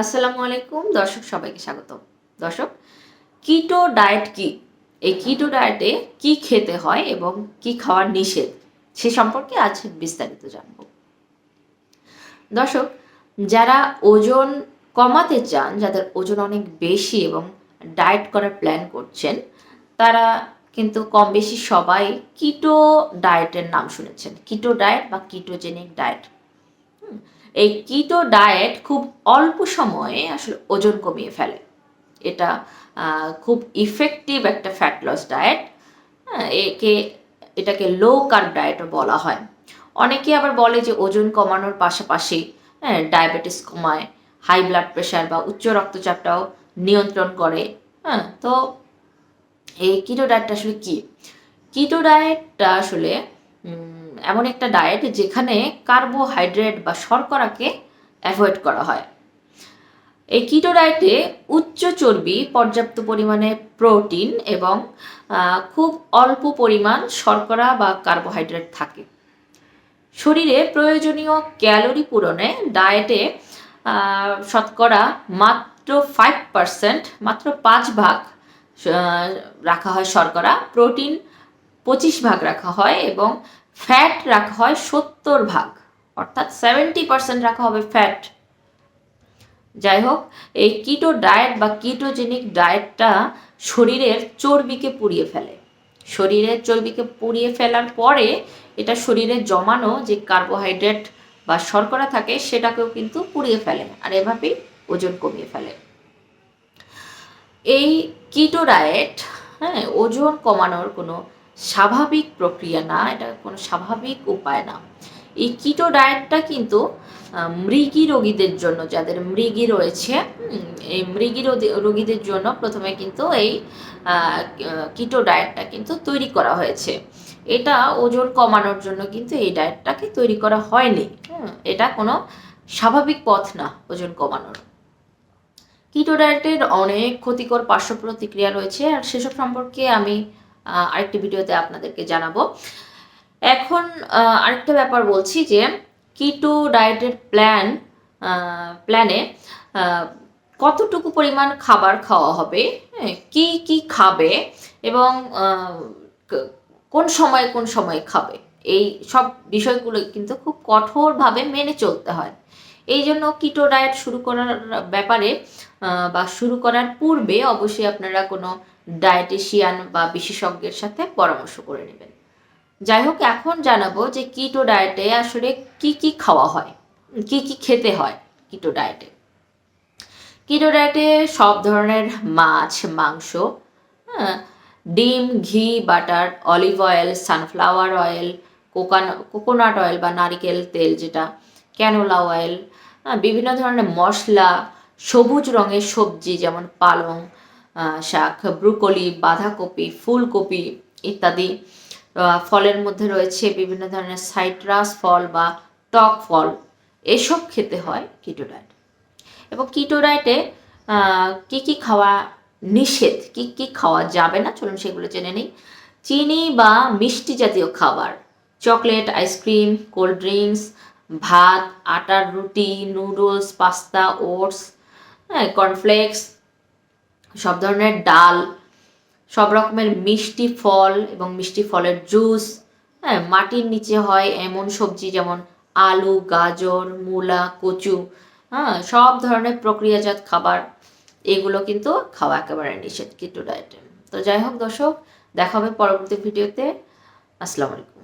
আসসালামু আলাইকুম। দর্শক, সবাইকে স্বাগত দর্শক, কিটো ডায়েট কি? এই কিটো ডায়েটে কি খেতে হয় এবং কি খাওয়ার নিষেধ? সে সম্পর্কে আজ বিস্তারিত জানব। দর্শক, যারা ওজন কমাতে চান, যাদের ওজন অনেক বেশি এবং ডায়েট করার প্ল্যান করছেন, তারা কিন্তু কম বেশি সবাই কিটো ডায়েটের নাম শুনেছেন। কিটো ডায়েট বা কিটোজেনিক ডায়েট। এই কিটো ডায়েট খুব অল্প সময়ে আসলে ওজন কমিয়ে ফেলে। এটা খুব ইফেক্টিভ একটা ফ্যাট লস ডায়েট একে, এটাকে লো কার্ব ডায়েটও বলা হয়। অনেকে আবার বলে যে ওজন কমানোর পাশাপাশি হ্যাঁ ডায়াবেটিস কমায় হাই ব্লাড প্রেশার বা উচ্চ রক্তচাপটাও নিয়ন্ত্রণ করে। হ্যাঁ তো এই কিটো ডায়েটটা আসলে কি? কিটো ডায়েটটা আসলে এমন একটা ডায়েট যেখানে কার্বোহাইড্রেট বা শর্করাকে অ্যাভয়েড করা হয়। এই কিটো ডায়েটে উচ্চ চর্বি, পর্যাপ্ত পরিমাণে প্রোটিন এবং খুব অল্প পরিমাণ শর্করা বা কার্বোহাইড্রেট থাকে। শরীরে প্রয়োজনীয় ক্যালোরি পূরণে ডায়েটে শতকরা মাত্র ফাইভ পার্সেন্ট মাত্র পাঁচ ভাগ রাখা হয় শর্করা প্রোটিন পঁচিশ ভাগ রাখা হয় এবং ফ্যাট রাখা হয় সত্তর ভাগ, অর্থাৎ সেভেন্টি পার্সেন্ট রাখা হবে ফ্যাট যাই হোক, এই কিটো ডায়েট বা কিটোজেনিক ডায়েটটা শরীরের চর্বিকে পুড়িয়ে ফেলে। শরীরের চর্বিকে পুড়িয়ে ফেলার পরে এটা শরীরে জমানো যে কার্বোহাইড্রেট বা শর্করা থাকে সেটাকেও কিন্তু পুড়িয়ে ফেলে আর এভাবেই ওজন কমিয়ে ফেলে। এই কিটো ডায়েট হ্যাঁ ওজন কমানোর কোনো স্বাভাবিক প্রক্রিয়া না, এটা কোনো স্বাভাবিক উপায় না। এই কিটো ডায়েটটা কিন্তু মৃগী রোগীদের জন্য, যাদের মৃগী রয়েছে এই মৃগী রোগীদের জন্য প্রথমে কিন্তু এই কিটো ডায়েটটা কিন্তু তৈরি করা হয়েছে। এটা ওজন কমানোর জন্য কিন্তু এই ডায়েটটাকে তৈরি করা হয়নি। এটা কোনো স্বাভাবিক পথ না, ওজন কমানোর। কিটো ডায়েটের অনেক ক্ষতিকর পার্শ্ব প্রতিক্রিয়া রয়েছে, আর সেসব সম্পর্কে আমি আরেকটি ভিডিওতে আপনাদেরকে জানাব। এখন আরেকটা ব্যাপার বলছি যে কিটো ডায়েটের প্ল্যান প্ল্যানে কতটুকু পরিমাণ খাবার খাওয়া হবে হ্যাঁ, কি কি খাবে এবং কোন সময় কোন সময় খাবে এই সব বিষয়গুলো কিন্তু খুব কঠোরভাবে মেনে চলতে হয়। এই জন্য কিটো ডায়েট শুরু করার ব্যাপারে বা শুরু করার পূর্বে অবশ্যই আপনারা কোনো ডায়েটিশিয়ান বা বিশেষজ্ঞের সাথে পরামর্শ করে নেবেন। যাই হোক এখন জানাব যে কিটো ডায়েটে আসলে কি কি খাওয়া হয় কি কি খেতে হয় কিটো ডায়েটে। কিটো ডায়েটে সব ধরনের মাছ মাংস হ্যাঁ, ডিম ঘি butter olive oil sunflower oil কোকান coconut oil বা নারিকেল তেল যেটা ক্যানোলা অয়েল হ্যাঁ, বিভিন্ন ধরনের মশলা সবুজ রঙের সবজি যেমন পালং শাক, ব্রুকলি, বাঁধাকপি, ফুলকপি ইত্যাদি ফলের মধ্যে রয়েছে বিভিন্ন ধরনের সাইট্রাস ফল বা টক ফল। এসব খেতে হয় কিটো ডায়েট এবং কিটো ডায়েটে কী কী খাওয়া নিষেধ, কি কি খাওয়া যাবে না? চলুন সেগুলো জেনে নিই। চিনি বা মিষ্টি জাতীয় খাবার, চকলেট, আইসক্রিম, কোল্ড ড্রিঙ্কস, ভাত, আটার রুটি, নুডলস, পাস্তা, ওটস হ্যাঁ কর্নফ্লেক্স সব ধরনের ডাল, সব রকমের মিষ্টি ফল এবং মিষ্টি ফলের জুস। হ্যাঁ মাটির নিচে হয় এমন সবজি যেমন আলু, গাজর, মূলা, কচু হ্যাঁ সব ধরনের প্রক্রিয়াজাত খাবার। এগুলো কিন্তু খাওয়া একেবারে নিষেধ কিটো ডায়েটে তো যাই হোক দর্শক, দেখা হবে পরবর্তী ভিডিওতে আসসালামু আলাইকুম।